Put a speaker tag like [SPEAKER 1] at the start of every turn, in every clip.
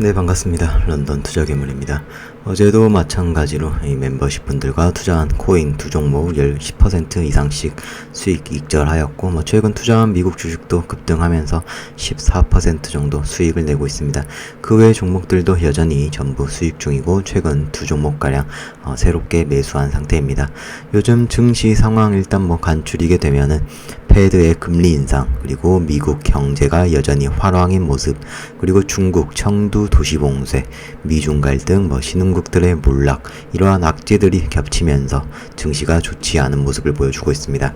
[SPEAKER 1] 네, 반갑습니다. 런던 투자괴물입니다. 어제도 마찬가지로 이 멤버십 분들과 투자한 코인 두 종목 10% 이상씩 수익 익절하였고, 뭐 최근 투자한 미국 주식도 급등하면서 14% 정도 수익을 내고 있습니다. 그 외 종목들도 여전히 전부 수익 중이고, 최근 두 종목가량 어, 새롭게 매수한 상태입니다. 요즘 증시 상황 일단 뭐 간추리게 되면은 페드의 금리 인상, 그리고 미국 경제가 여전히 활황인 모습, 그리고 중국 청두 도시 봉쇄, 미중 갈등, 뭐 신흥국 들의 몰락, 이러한 악재들이 겹치면서 증시가 좋지 않은 모습을 보여주고 있습니다.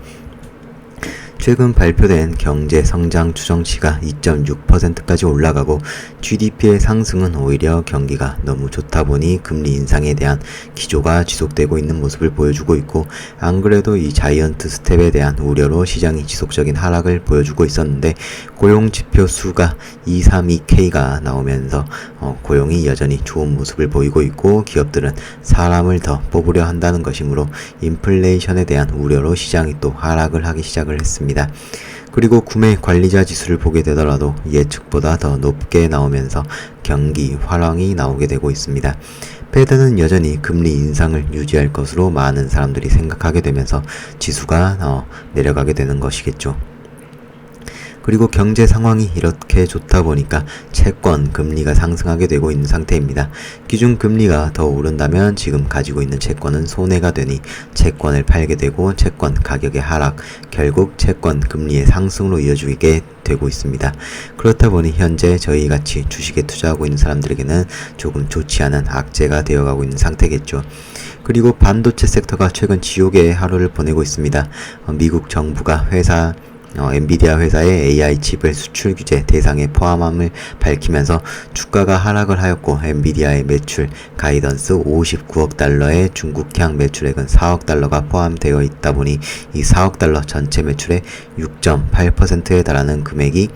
[SPEAKER 1] 최근 발표된 경제 성장 추정치가 2.6%까지 올라가고 GDP의 상승은 오히려 경기가 너무 좋다 보니 금리 인상에 대한 기조가 지속되고 있는 모습을 보여주고 있고 안 그래도 이 자이언트 스텝에 대한 우려로 시장이 지속적인 하락을 보여주고 있었는데 고용 지표 수가 232K가 나오면서 어, 고용이 여전히 좋은 모습을 보이고 있고 기업들은 사람을 더 뽑으려 한다는 것이므로 인플레이션에 대한 우려로 시장이 또 하락을 하기 시작을 했습니다. 그리고 구매 관리자 지수를 보게 되더라도 예측보다 더 높게 나오면서 경기 활황이 나오게 되고 있습니다. 패드는 여전히 금리 인상을 유지할 것으로 많은 사람들이 생각하게 되면서 지수가 어, 내려가게 되는 것이겠죠. 그리고 경제 상황이 이렇게 좋다 보니까 채권 금리가 상승하게 되고 있는 상태입니다. 기준 금리가 더 오른다면 지금 가지고 있는 채권은 손해가 되니 채권을 팔게 되고 채권 가격의 하락, 결국 채권 금리의 상승으로 이어지게 되고 있습니다. 그렇다 보니 현재 저희 같이 주식에 투자하고 있는 사람들에게는 조금 좋지 않은 악재가 되어가고 있는 상태겠죠. 그리고 반도체 섹터가 최근 지옥의 하루를 보내고 있습니다. 어, 미국 정부가 회사 어, 엔비디아 회사의 AI 칩을 수출 규제 대상에 포함함을 밝히면서 주가가 하락을 하였고 엔비디아의 매출 가이던스 59억 달러의 중국향 매출액은 4억 달러가 포함되어 있다 보니 이 4억 달러 전체 매출의 6.8%에 달하는 금액이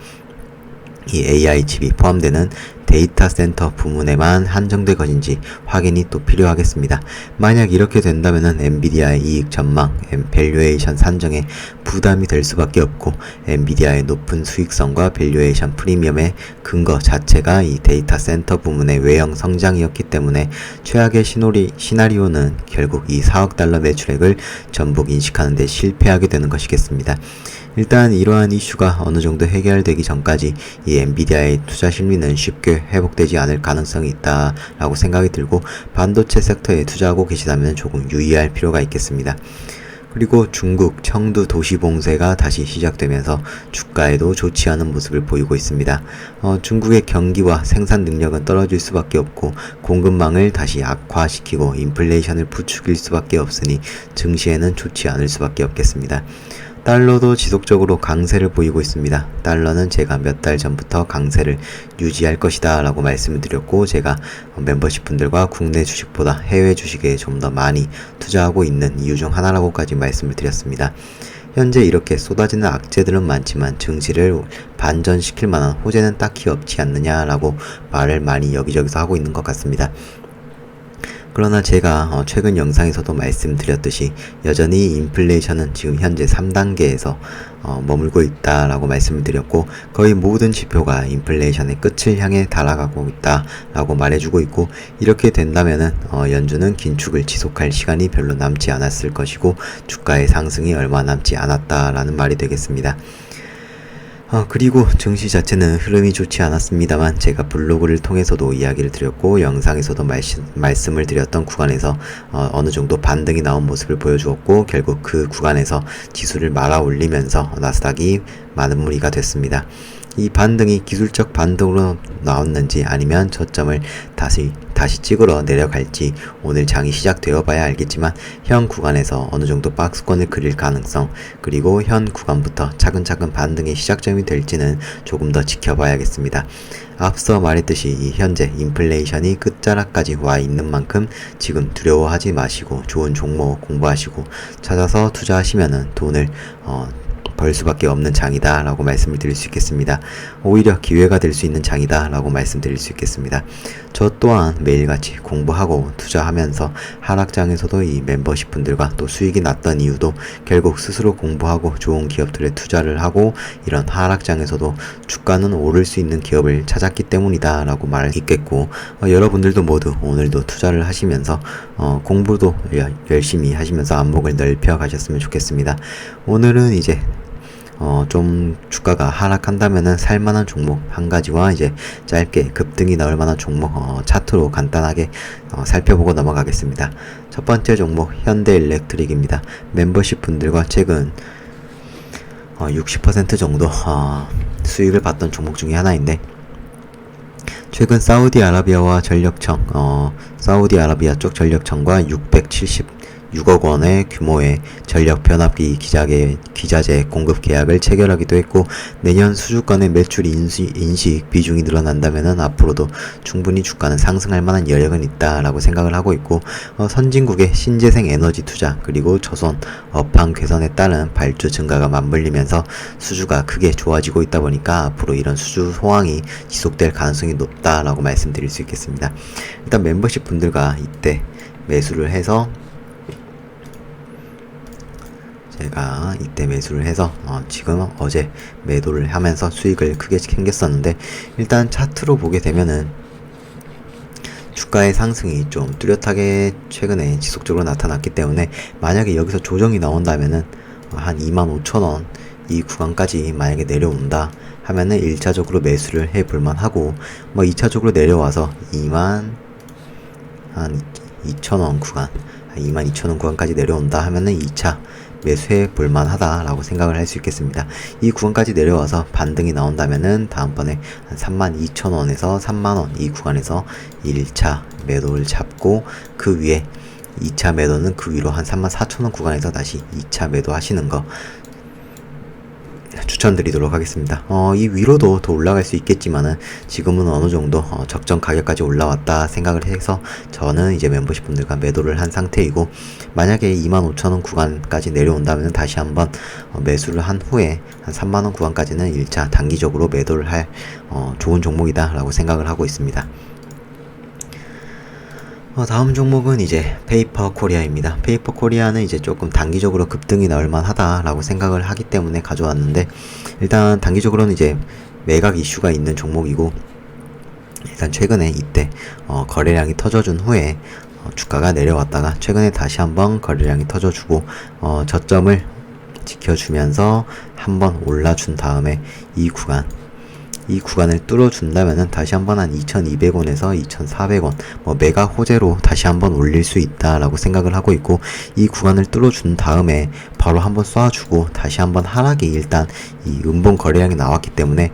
[SPEAKER 1] 이 AI 칩이 포함되는 데이터 센터 부문에만 한정될 것인지 확인이 또 필요하겠습니다. 만약 이렇게 된다면 엔비디아의 이익 전망, 밸류에이션 산정에 부담이 될 수밖에 없고 엔비디아의 높은 수익성과 밸류에이션 프리미엄의 근거 자체가 이 데이터 센터 부문의 외형 성장이었기 때문에 최악의 시노리, 시나리오는 결국 이 4억 달러 매출액을 전북 인식하는 데 실패하게 되는 것이겠습니다. 일단 이러한 이슈가 어느 정도 해결되기 전까지 이 엔비디아의 투자 심리는 쉽게 회복되지 않을 가능성이 있다라고 생각이 들고 반도체 섹터에 투자하고 계시다면 조금 유의할 필요가 있겠습니다. 그리고 중국 청두 도시 봉쇄가 다시 시작되면서 주가에도 좋지 않은 모습을 보이고 있습니다. 어, 중국의 경기와 생산 능력은 떨어질 수밖에 없고 공급망을 다시 악화시키고 인플레이션을 부추길 수밖에 없으니 증시에는 좋지 않을 수밖에 없겠습니다. 달러도 지속적으로 강세를 보이고 있습니다. 달러는 제가 몇 달 전부터 강세를 유지할 것이다 라고 말씀을 드렸고 제가 멤버십 분들과 국내 주식보다 해외 주식에 좀 더 많이 투자하고 있는 이유 중 하나라고까지 말씀을 드렸습니다. 현재 이렇게 쏟아지는 악재들은 많지만 증시를 반전시킬 만한 호재는 딱히 없지 않느냐라고 말을 많이 여기저기서 하고 있는 것 같습니다. 그러나 제가 어, 최근 영상에서도 말씀드렸듯이 여전히 인플레이션은 지금 현재 3단계에서 어, 머물고 있다라고 말씀을 드렸고 거의 모든 지표가 인플레이션의 끝을 향해 달아가고 있다라고 말해주고 있고 이렇게 된다면은 어, 연준은 긴축을 지속할 시간이 별로 남지 않았을 것이고 주가의 상승이 얼마 남지 않았다라는 말이 되겠습니다. 어, 그리고 증시 자체는 흐름이 좋지 않았습니다만 제가 블로그를 통해서도 이야기를 드렸고 영상에서도 말씀, 말씀을 드렸던 구간에서 어, 어느 정도 반등이 나온 모습을 보여주었고 결국 그 구간에서 지수를 말아 올리면서 나스닥이 많은 무리가 됐습니다. 이 반등이 기술적 반등으로 나왔는지 아니면 저점을 다시 다시 찍으러 내려갈지 오늘 장이 시작되어 봐야 알겠지만 현 구간에서 어느 정도 박스권을 그릴 가능성 그리고 현 구간부터 차근차근 반등의 시작점이 될지는 조금 더 지켜봐야겠습니다. 앞서 말했듯이 이 현재 인플레이션이 끝자락까지 와 있는 만큼 지금 두려워하지 마시고 좋은 종목 공부하시고 찾아서 투자하시면은 돈을 어 벌 수밖에 없는 장이다 라고 말씀을 드릴 수 있겠습니다. 오히려 기회가 될 수 있는 장이다 라고 말씀드릴 수 있겠습니다. 저 또한 매일같이 공부하고 투자하면서 하락장에서도 이 멤버십 분들과 또 수익이 났던 이유도 결국 스스로 공부하고 좋은 기업들에 투자를 하고 이런 하락장에서도 주가는 오를 수 있는 기업을 찾았기 때문이다 라고 말할 수 있겠고 어, 여러분들도 모두 오늘도 투자를 하시면서 어, 공부도 여- 열심히 하시면서 안목을 넓혀 가셨으면 좋겠습니다. 오늘은 이제 어, 좀 주가가 하락한다면은 살만한 종목 한 가지와 이제 짧게 급등이 나올 만한 종목 어, 차트로 간단하게 어, 살펴보고 넘어가겠습니다. 첫 번째 종목 현대 일렉트릭입니다. 멤버십 분들과 최근 어, 60% 정도 어, 수익을 봤던 종목 중에 하나인데 최근 사우디아라비아와 전력청, 어, 사우디아라비아 쪽 전력청과 676억 원의 규모의 전력 변압기 기자재, 기자재 공급 계약을 체결하기도 했고 내년 수주권의 매출 인시, 인식 비중이 늘어난다면은 앞으로도 충분히 주가는 상승할 만한 여력은 있다라고 생각을 하고 있고 어, 선진국의 신재생 에너지 투자 그리고 조선 업황 개선에 따른 발주 증가가 맞물리면서 수주가 크게 좋아지고 있다 보니까 앞으로 이런 수주 호황이 지속될 가능성이 높다라고 말씀드릴 수 있겠습니다. 일단 멤버십 분들과 이때 매수를 해서 제가 이때 매수를 해서 어, 지금 어제 매도를 하면서 수익을 크게 챙겼었는데 일단 차트로 보게 되면은 주가의 상승이 좀 뚜렷하게 최근에 지속적으로 나타났기 때문에 만약에 여기서 조정이 나온다면은 한 25,000원 이 구간까지 만약에 내려온다 하면은 1차적으로 매수를 해 볼만 하고 뭐 2차적으로 내려와서 2만 한 2,000원 구간, 한 22,000원 구간까지 내려온다 하면은 2차 매수해 볼만 하다라고 생각을 할 수 있겠습니다. 이 구간까지 내려와서 반등이 나온다면은 다음번에 한 32,000원에서 3만원 이 구간에서 1차 매도를 잡고 그 위에 2차 매도는 그 위로 한 34,000원 구간에서 다시 2차 매도 하시는 거 추천드리도록 하겠습니다. 어, 이 위로도 더 올라갈 수 있겠지만은 지금은 어느 정도 어, 적정 가격까지 올라왔다 생각을 해서 저는 이제 멤버십 분들과 매도를 한 상태이고 만약에 25,000원 구간까지 내려온다면 다시 한번 어, 매수를 한 후에 한 3만원 구간까지는 1차 단기적으로 매도를 할 어, 좋은 종목이다 라고 생각을 하고 있습니다. 어, 다음 종목은 이제 페이퍼 코리아입니다. 페이퍼 코리아는 이제 조금 단기적으로 급등이 나올 만 하다라고 생각을 하기 때문에 가져왔는데 일단 단기적으로는 이제 매각 이슈가 있는 종목이고 일단 최근에 이때 어, 거래량이 터져준 후에 어, 주가가 내려왔다가 최근에 다시 한번 거래량이 터져주고 어, 저점을 지켜주면서 한번 올라준 다음에 이 구간 이 구간을 뚫어준다면은 다시 한번 한 2200원에서 2400원 뭐 메가 호재로 다시 한번 올릴 수 있다라고 생각을 하고 있고 이 구간을 뚫어준 다음에 바로 한번 쏴주고 다시 한번 하락이 일단 이 음봉 거래량이 나왔기 때문에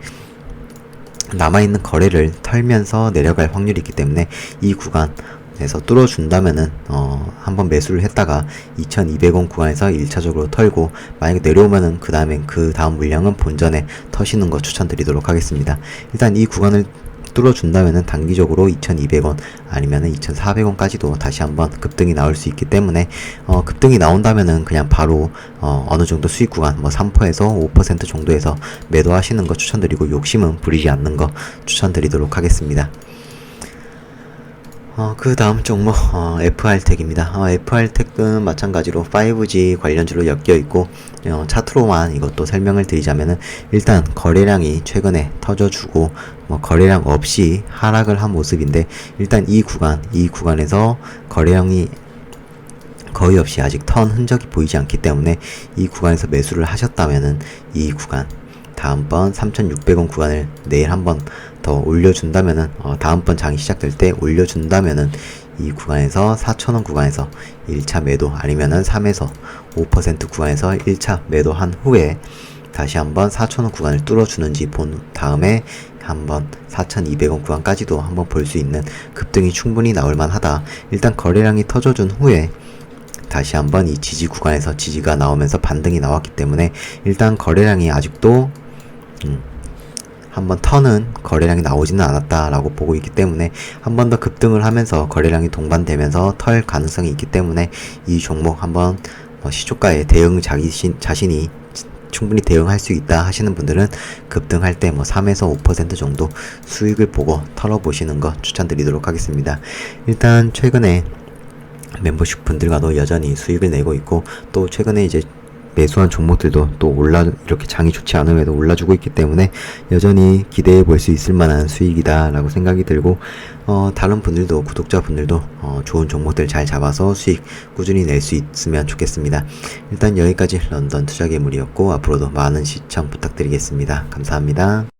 [SPEAKER 1] 남아있는 거래를 털면서 내려갈 확률이 있기 때문에 이 구간 에서 뚫어준다면은 어 한번 매수를 했다가 2200원 구간에서 1차적으로 털고 만약에 내려오면은 그 다음에 그 다음 물량은 본전에 터시는 거 추천드리도록 하겠습니다. 일단 이 구간을 뚫어준다면은 단기적으로 2200원 아니면은 2400원까지도 다시 한번 급등이 나올 수 있기 때문에 어 급등이 나온다면은 그냥 바로 어 어느 정도 수익 구간 뭐 3%에서 5% 정도에서 매도하시는 거 추천드리고 욕심은 부리지 않는 거 추천드리도록 하겠습니다. 어, 그 다음 종목, 어, FR텍입니다. 어, FR텍은 마찬가지로 5G 관련주로 엮여 있고, 어, 차트로만 이것도 설명을 드리자면은, 일단 거래량이 최근에 터져주고, 뭐, 거래량 없이 하락을 한 모습인데, 일단 이 구간, 이 구간에서 거래량이 거의 없이 아직 턴 흔적이 보이지 않기 때문에 이 구간에서 매수를 하셨다면은 이 구간 다음번 3,600원 구간을 내일 한번 더 올려준다면은 어, 다음번 장이 시작될 때 올려준다면은 이 구간에서 4,000원 구간에서 1차 매도 아니면은 3에서 5% 구간에서 1차 매도한 후에 다시 한번 4,000원 구간을 뚫어주는지 본 다음에 한번 4,200원 구간까지도 한번 볼 수 있는 급등이 충분히 나올 만 하다. 일단 거래량이 터져준 후에 다시 한번 이 지지 구간에서 지지가 나오면서 반등이 나왔기 때문에 일단 거래량이 아직도 음, 한번 턴은 거래량이 나오지는 않았다라고 보고 있기 때문에 한 번 더 급등을 하면서 거래량이 동반되면서 털 가능성이 있기 때문에 이 종목 한번 어, 시초가에 대응 자신, 자신이 충분히 대응할 수 있다 하시는 분들은 급등할 때 뭐 3에서 5% 정도 수익을 보고 털어보시는 거 추천드리도록 하겠습니다. 일단 최근에 멤버십 분들과도 여전히 수익을 내고 있고 또 최근에 이제 매수한 종목들도 또 올라 이렇게 장이 좋지 않음에도 올라주고 있기 때문에 여전히 기대해 볼 수 있을 만한 수익이다라고 생각이 들고 어 다른 분들도 구독자 분들도 어 좋은 종목들 잘 잡아서 수익 꾸준히 낼 수 있으면 좋겠습니다. 일단 여기까지 런던 투자 괴물이었고 앞으로도 많은 시청 부탁드리겠습니다. 감사합니다.